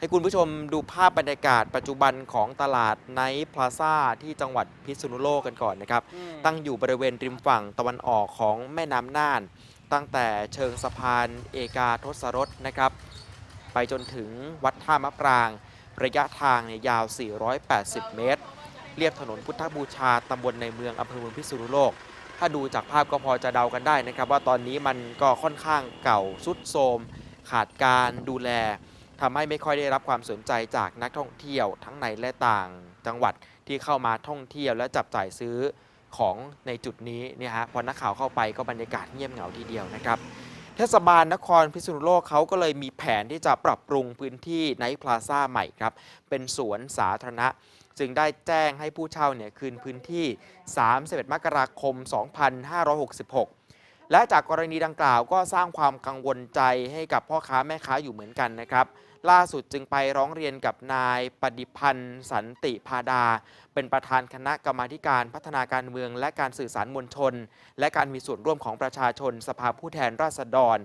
ให้คุณผู้ชมดูภาพบรรยากาศปัจจุบันของตลาดไนท์พลาซ่าที่จังหวัดพิษณุโลกกันก่อนนะครับ ตั้งอยู่บริเวณริมฝั่งตะวันออกของแม่น้ำน่าน ตั้งแต่เชิงสะพานเอกาทศรสนะครับ ไปจนถึงวัดท่ามะปราง ระยะทางเนี่ยยาว 480 เมตร เรียบถนนพุทธบูชาตำบลในเมืองอำเภอเมืองพิษณุโลก ถ้าดูจากภาพก็พอจะเดากันได้นะครับ ว่าตอนนี้มันก็ค่อนข้างเก่าสุดโทรมขาดการดูแล ทำให้ไม่ค่อยได้รับความสนใจจากนักท่องเที่ยวทั้งในและต่างจังหวัดที่เข้ามาท่องเที่ยวและจับจ่ายซื้อของในจุดนี้เนี่ยฮะพอนักข่าวเข้าไปก็บรรยากาศเงียบเหงาทีเดียวนะครับเทศบาลนครพิษณุโลกเขาก็เลยมีแผนที่จะปรับปรุงพื้นที่ไนท์พลาซ่าใหม่ครับ เป็นสวนสาธารณะ จึงได้แจ้งให้ผู้เช่าเนี่ยคืนพื้นที่ 31 มกราคม 2566 และจากกรณีดังกล่าวก็สร้างความกังวลใจให้กับพ่อค้าแม่ค้าอยู่เหมือนกันนะครับ ล่าสุดจึงไปร้องเรียนกับนายปฏิพันธ์ สันติพาดา เป็นประธานคณะกรรมาการพัฒนาการเมืองและการสื่อสารมวลชน และการมีส่วนร่วมของประชาชนสภาผู้แทนราษฎร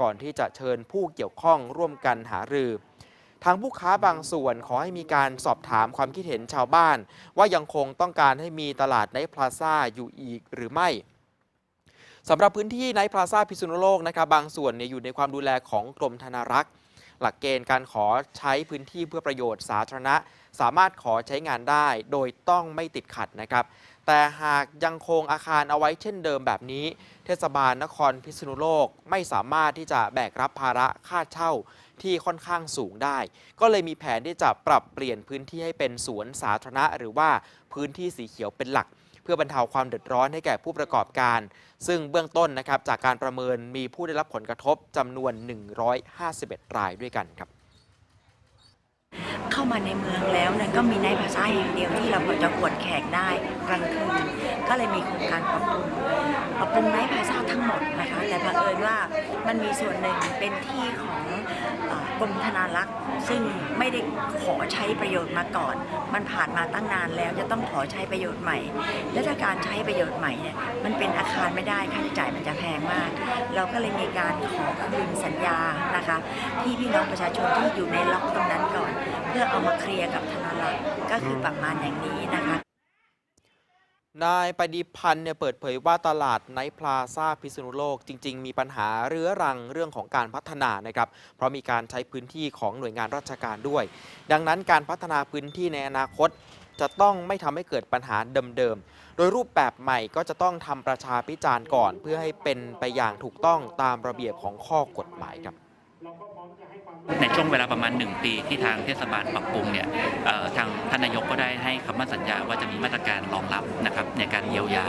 ก่อนที่จะเชิญผู้เกี่ยวข้องร่วมกันหารือทางผู้ค้าบางส่วนขอให้มีการสอบถามความคิดเห็นชาวบ้าน ว่ายังคงต้องการให้มีตลาดไนท์พลาซ่าอยู่อีกหรือไม่ สำหรับพื้นที่ไนท์พลาซ่าพิษณุโลกนะครับบางส่วนเนี่ยอยู่ในความดูแลของกรมธนารักษ์หลักเกณฑ์การขอใช้พื้นที่เพื่อประโยชน์สาธารณะ สามารถขอใช้งานได้โดยต้องไม่ติดขัดนะครับ แต่หากยังคงอาคารเอาไว้เช่นเดิมแบบนี้ เทศบาลนครพิษณุโลกไม่สามารถที่จะแบกรับภาระค่าเช่าที่ค่อนข้างสูงได้ ก็เลยมีแผนที่จะปรับเปลี่ยนพื้นที่ให้เป็นสวนสาธารณะ หรือว่าพื้นที่สีเขียวเป็นหลัก เพื่อบรรเทาความเดือดร้อนให้แก่ผู้ประกอบการ ซึ่งเบื้องต้นนะครับจากการประเมินมีผู้ได้รับผลกระทบจำนวน 151 รายด้วยกันครับ มาในเมืองแล้วเนี่ยก็มีในภาษาอย่างเดียวที่เราพอจะกวดแขกได้กลางคืนก็เลยมีโครงการปรับปรุงปรับปรุงในภาษาทั้งหมดนะคะ แต่เผอิญว่ามันมีส่วนหนึ่งเป็นที่ของอกรมธนารักษ์ซึ่งไม่ได้ขอใช้ประโยชน์มาก่อน มันผ่านมาตั้งนานแล้วจะต้องขอใช้ประโยชน์ใหม่ และถ้าการใช้ประโยชน์ใหม่เนี่ยมันเป็นอาคารไม่ได้ค่าใช้จ่ายมันจะแพงมาก เราก็เลยมีการขอคืนสัญญานะคะ ที่พี่น้องประชาชนที่อยู่ในล็อกตรงนั้นก่อน เพื่อเอามาเคลียร์กับธนารักษ์ก็คือประมาณอย่างนี้นะคะนายปฏิพันธ์เนี่ยเปิดเผยว่าตลาดไนท์พลาซ่าพิษณุโลก จริง ๆ มีปัญหาเรื้อรังเรื่องของการพัฒนานะครับ เพราะมีการใช้พื้นที่ของหน่วยงานราชการด้วย ดังนั้นการพัฒนาพื้นที่ในอนาคต จะต้องไม่ทำให้เกิดปัญหาเดิม ๆ โดยรูปแบบใหม่ก็จะต้องทำประชาพิจารณ์ก่อน เพื่อให้เป็นไปอย่างถูกต้องตามระเบียบของข้อกฎหมายครับ ในช่วงเวลาประมาณ 1 ปีที่ทางเทศบาลปรับปรุงเนี่ยทางท่านนายกก็ได้ให้คำมั่นสัญญาว่าจะมีมาตรการรองรับนะครับในการเยียวยา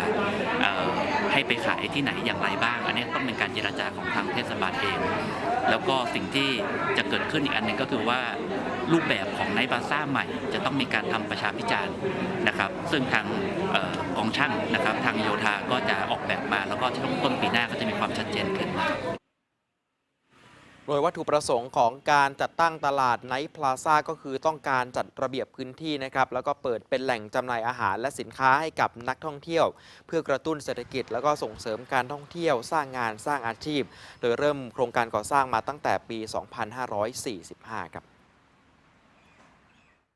ให้ไปขายที่ไหนอย่างไรบ้าง อันนี้ต้องเป็นการเจรจาของทางเทศบาลเอง แล้วก็สิ่งที่จะเกิดขึ้นอีกอันหนึ่งก็คือว่ารูปแบบของไนบาซ่าใหม่จะต้องมีการทำประชาพิจารณ์นะครับ ซึ่งทางเอ่อกองช่างนะครับ ทางโยธาก็จะออกแบบมา แล้วก็ช่วงต้นปีหน้าก็จะมีความชัดเจนขึ้น ดยวัตถุประสงค์ของการจัดตั้งตลาดไนท์พลาซ่าก็คือต้องการจัดระเบียบพื้นที่นะครับแล้วก็เปิดเป็นแหล่งจำหน่ายอาหารและสินค้าให้กับนักท่องเที่ยว เพื่อกระตุ้นเศรษฐกิจ แล้วก็ส่งเสริมการท่องเที่ยวสร้างงานสร้างอาชีพ โดยเริ่มโครงการก่อสร้างมาตั้งแต่ปี 2545 ครับ